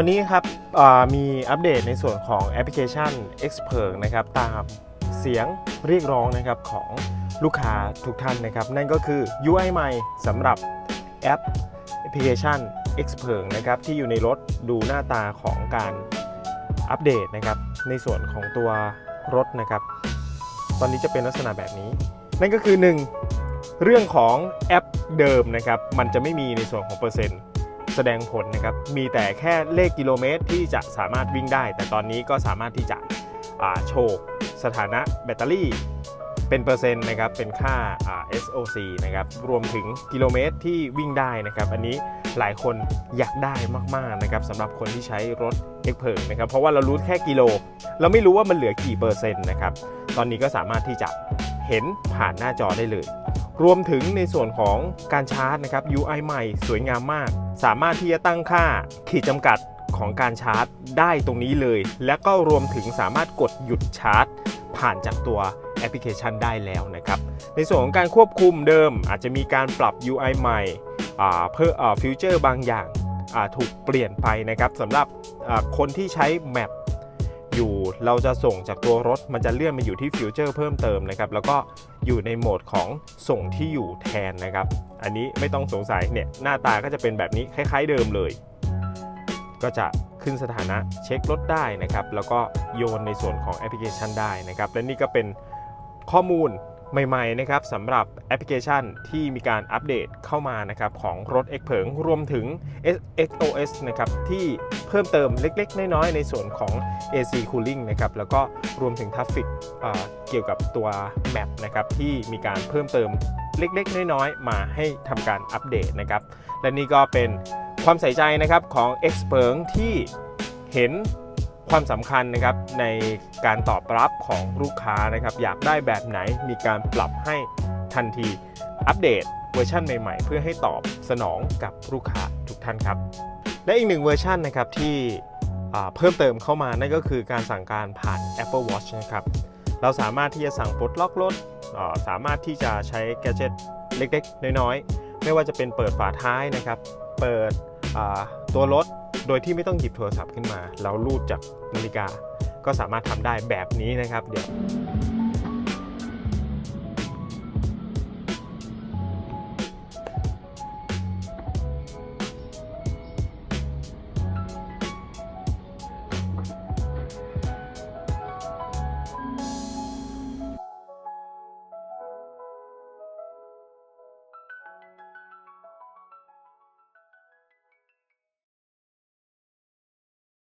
วันนี้ครับมีอัปเดตในส่วนของแอปพลิเคชัน Expert นะครับตามเสียงเรียกร้องนะครับของลูกค้าทุกท่านนะครับ นั่นก็คือ UI ใหม่สำหรับแอปแอปพลิเคชัน Expert นะครับที่อยู่ในรถดูหน้าตาของการอัปเดตนะครับในส่วนของตัวรถนะครับ ตอนนี้จะเป็นลักษณะแบบนี้ นั่นก็คือ 1 เรื่องของแอปเดิมนะครับ มันจะไม่มีในส่วนของเปอร์เซ็นต์ แสดงผลนะครับ มีแต่แค่เลขกิโลเมตรที่จะสามารถวิ่งได้ แต่ตอนนี้ก็สามารถที่จะโชว์สถานะแบตเตอรี่เป็นเปอร์เซ็นต์นะครับ เป็นค่า SOC นะครับ รวมถึงกิโลเมตรที่วิ่งได้นะครับ อันนี้หลายคนอยากได้มากๆนะครับสำหรับคนที่ใช้รถเอ็กเพิงนะครับ เพราะว่าเรารู้แค่กิโล เราไม่รู้ว่ามันเหลือกี่เปอร์เซ็นต์นะครับ ตอนนี้ก็สามารถที่จะเห็นผ่านหน้าจอได้เลย รวมถึงในส่วนของการชาร์จนะครับ UI ใหม่สวยงามมาก สามารถที่จะตั้งค่าขีดจำกัดของการชาร์จได้ตรงนี้เลย และก็รวมถึงสามารถกดหยุดชาร์จ ผ่านจากตัวแอปพลิเคชันได้แล้วนะครับ ในส่วนของการควบคุมเดิม อาจจะมีการปรับ UI ใหม่เพิ่มฟิวเจอร์บางอย่างถูกเปลี่ยนไปนะครับสำหรับคนที่ใช้แมป อยู่ เราจะส่งจากตัวรถมันจะเลื่อนมาอยู่ที่ฟิวเจอร์เพิ่มเติมนะครับแล้วก็อยู่ในโหมดของส่งที่อยู่แทนนะครับ อันนี้ไม่ต้องสงสัยเนี่ยหน้าตาก็จะเป็นแบบนี้คล้าย ๆเดิมเลย ก็จะขึ้นสถานะเช็ครถได้นะครับ แล้วก็โยนในส่วนของแอปพลิเคชันได้นะครับ และนี่ก็เป็นข้อมูล ใหม่ๆนะครับสำหรับแอปพลิเคชันที่มีการอัปเดตเข้ามานะครับของรถ X เผิงรวมถึง XOS นะครับที่เพิ่มเติมเล็กๆ น้อยๆ ในส่วนของ AC Cooling นะครับแล้วก็รวมถึงทัฟฟิกเกี่ยวกับตัว Map นะครับที่มีการเพิ่มเติมเล็กๆ น้อยๆ มาให้ทำการอัปเดตนะครับและนี่ก็เป็นความใส่ใจนะครับของ X เผิงที่เห็น ความสำคัญนะครับในการตอบรับของลูกค้านะครับ อยากได้แบบไหนมีการปรับให้ทันทีอัปเดตเวอร์ชันใหม่ๆ เพื่อให้ตอบสนองกับลูกค้าทุกท่านครับ และอีกหนึ่งเวอร์ชันนะครับที่เพิ่มเติมเข้ามานั่นก็คือการสั่งการผ่าน Apple Watch นะครับ เราสามารถที่จะสั่งปลดล็อกรถสามารถที่จะใช้แกจ e t เล็กๆ น้อยๆ ไม่ว่าจะเป็นเปิดฝาท้ายนะครับ เปิดตัวรถ โดยที่ไม่ต้องหยิบโทรศัพท์ขึ้นมา เราลูดจากนาฬิกาก็สามารถทำได้แบบนี้นะครับ เดี๋ยว